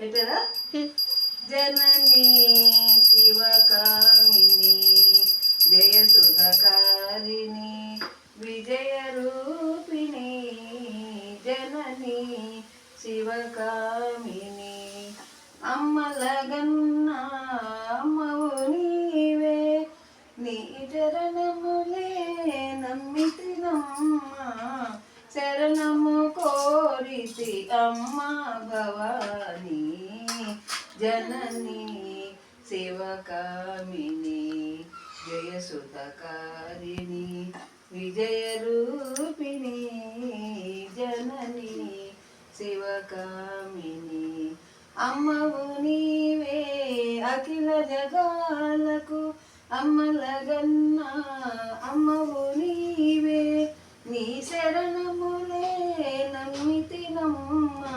పెట్టారా. జనని శివకామిని జయ సుధకారిణి విజయ రూపిణి జనని శివకామిని. అమ్మలగన్న అమ్మవు నీవే నీ చరణములే నమ్మితినమ్మా శరణము ప్రీతి అమ్మ భవానీ జనని శివకామిని జయసుతకారిణి విజయరూపిణి జనని శివకామిని అమ్మవు నీవే అఖిల జగాలకు అమ్మలగన్నా అమ్మ నీవే నీ శరణములే నమ్మితినమ్మా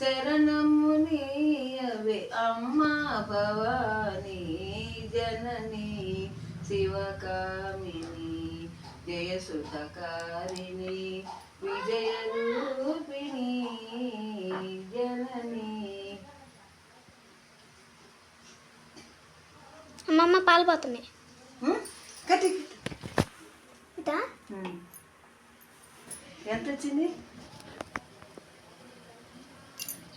శరణము నీయవే అమ్మా భవానీ జనని శివకామిని జయసుతకారిణి విజయరూపిణి జనని. అమ్మమ్మ పాలు పోతున్నాయి. ఎంత వచ్చింది